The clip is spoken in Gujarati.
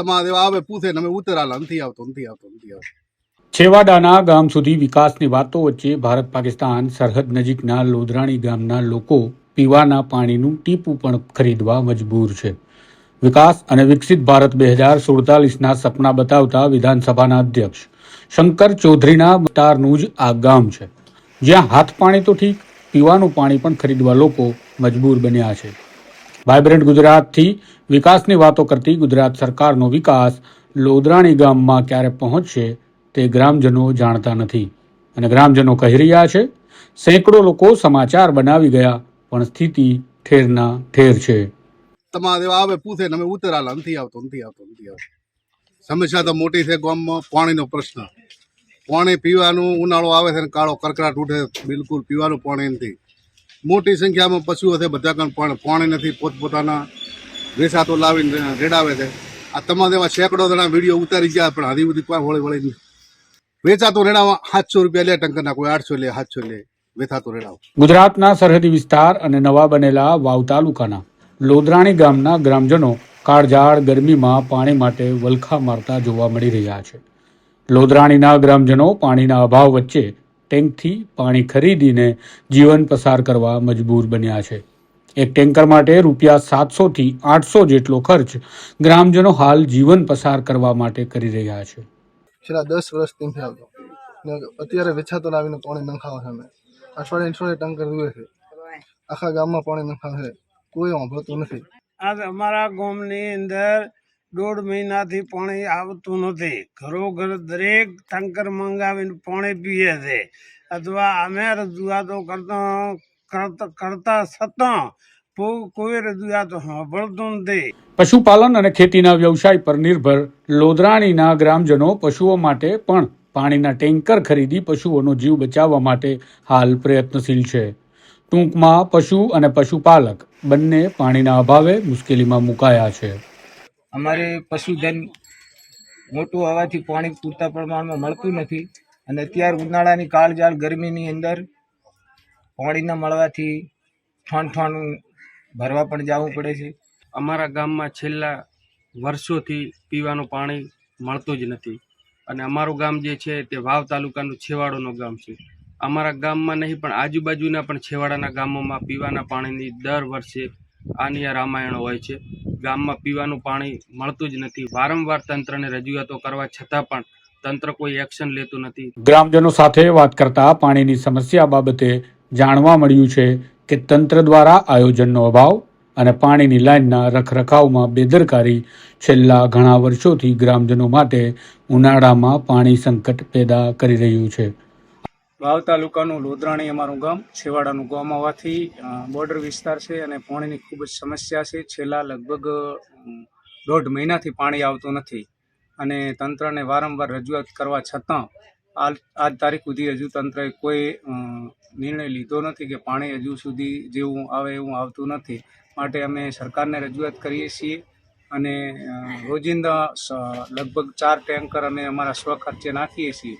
તમારા આવે, પૂછે ને અમે ઉતરાલા, નથી આવતો નથી આવતો નથી આવતો. છેવાડાના ગામ સુધી વિકાસની વાતો વચ્ચે ભારત પાકિસ્તાન સરહદ નજીકના લોધરાણી ગામના લોકો પીવાના પાણીનું ટીપું પણ ખરીદવા મજબૂર છે. વિકાસ અને વિકસિત ભારત બે હજાર સુડતાલીસના સપના બતાવતા વિધાનસભાના અધ્યક્ષ શંકર ચૌધરીના વિસ્તારનું જ આ ગામ છે. જ્યાં હાથ પાણી તો ઠીક, પીવાનું પાણી પણ ખરીદવા લોકો મજબૂર બન્યા છે. વાયબ્રન્ટ ગુજરાતથી વિકાસની વાતો કરતી ગુજરાત સરકારનો વિકાસ લોદરાણી ગામમાં ક્યારે પહોંચશે તે ગ્રામજનો જાણતા નથી. અને ગ્રામજનો કહી રહ્યા છે, સેંકડો લોકો સમાચાર બનાવી ગયા, પણ સ્થિતિ ઠેરના ઠેર છે. તમારે આવે, પૂછે અમે ઉતરાલા, નથી આવતો નથી આવતો નથી આવતો. સમસ્યા તો મોટી છે ગામમાં, પાણીનો પ્રશ્ન. પાણી પીવાનું ઉનાળો આવે છે ને કાળો કરકરાટ ઉઠે બિલકુલ પીવાનું પાણી નથી. મોટી સંખ્યામાં પશુઓ છે બધા પાણી પાણી નથી, પોતપોતાના વેસાતો લાવીને રેડાવે છે. આ તમારા એવા સેંકડો જણા વીડિયો ઉતારી ગયા, પણ હજી બધી કોઈ વળી વળી વેચાતો રેડાવા સાતસો રૂપિયા લે, ટંકરના કોઈ આઠસો લે, સાતસો લે. વેચાતો રેડાવ. ગુજરાતના સરહદી વિસ્તાર અને નવા બનેલા વાવ તાલુકાના લોદરાણી ગામના ગ્રામજનો કાળઝાળ ગરમીમાં પાણી માટે વલખા મારતા જોવા મળી રહ્યા છે. લોદરાણીના ગ્રામજનો પાણીના અભાવ વચ્ચે ટેન્કથી પાણી ખરીદીને જીવન પસાર કરવા મજબૂર બન્યા છે. એક ટેન્કર માટે રૂપિયા સાતસોથી આઠસો જેટલો ખર્ચ ગ્રામજનો હાલ જીવન પસાર કરવા માટે કરી રહ્યા છે. છેલ્લા દસ વર્ષથી નથી આવતો ને અત્યારે વેચાતો લાવીને પાણી નખાવે છે અમે. અઠવાડિયે અઠવાડિયે ટંકર જુએ છે. આખા ગામમાં પાણી નખાવે છે. કોઈ વાંભળતું નથી. આ અમારા ગામની અંદર દોઢ મહિનાથી પાણી આવતું નથી. ઘરોઘર દરેક ટેન્કર મંગાવીને પાણી પીએ છે. અથવા અમે રજૂઆતો કરતા કરતા છતાં કોઈ રજૂઆતો સાંભળતું નથી. પશુપાલન અને ખેતીના વ્યવસાય પર નિર્ભર લોધરાણીના ગ્રામજનો પશુઓ માટે પણ પાણીના ટેન્કર ખરીદી પશુઓનો જીવ બચાવવા માટે હાલ પ્રયત્નશીલ છે. ટૂંકમાં પશુ અને પશુપાલક બંને પાણીના અભાવે મુશ્કેલીમાં મુકાયા છે. અમારે પશુધન મોટું હોવાથી પાણી પૂરતા પ્રમાણમાં મળતું નથી. અને અત્યારે ઉનાળાની કાળજાળ ગરમીની અંદર પાણી ન મળવાથી ઠણ ઠણ ભરવા પણ જવું પડે છે. અમારા ગામમાં છેલ્લા વર્ષોથી પીવાનું પાણી મળતું જ નથી. અને અમારું ગામ જે છે તે વાવ તાલુકાનું છેવાડોનું ગામ છે. અમારા ગામમાં નહીં, પણ આજુબાજુના પણ છેવાડાના ગામોમાં પીવાના પાણીની દર વર્ષે આની આ રામાયણો હોય છે. ગામમાં પીવાનું પાણી મળતું જ નથી. વારંવાર તંત્રને રજૂઆતો કરવા છતાં પણ તંત્ર કોઈ એક્શન લેતું નથી. ગ્રામજનો સાથે વાત કરતા પાણીની સમસ્યા બાબતે જાણવા મળ્યું છે કે તંત્ર દ્વારા આયોજનનો અભાવ અને પાણીની લાઇનના રખરખાવમાં બેદરકારી છેલ્લા ઘણા વર્ષોથી ગ્રામજનો માટે ઉનાળામાં પાણી સંકટ પેદા કરી રહ્યું છે. વાવ તાલુકાનું લોધરાણી અમારું ગામ, છેવાડાનું ગામ હોવાથી બોર્ડર વિસ્તાર છે અને પાણીની ખૂબ જ સમસ્યા છે. છેલ્લા લગભગ દોઢ મહિનાથી પાણી આવતું નથી અને તંત્રને વારંવાર રજૂઆત કરવા છતાં આજ તારીખ સુધી હજુ તંત્રએ કોઈ નિર્ણય લીધો નથી કે પાણી હજુ સુધી જેવું આવે એવું આવતું નથી. માટે અમે સરકારને રજૂઆત કરીએ છીએ અને રોજિંદા લગભગ ચાર ટેન્કર અમે અમારા સ્વખર્ચે નાખીએ છીએ.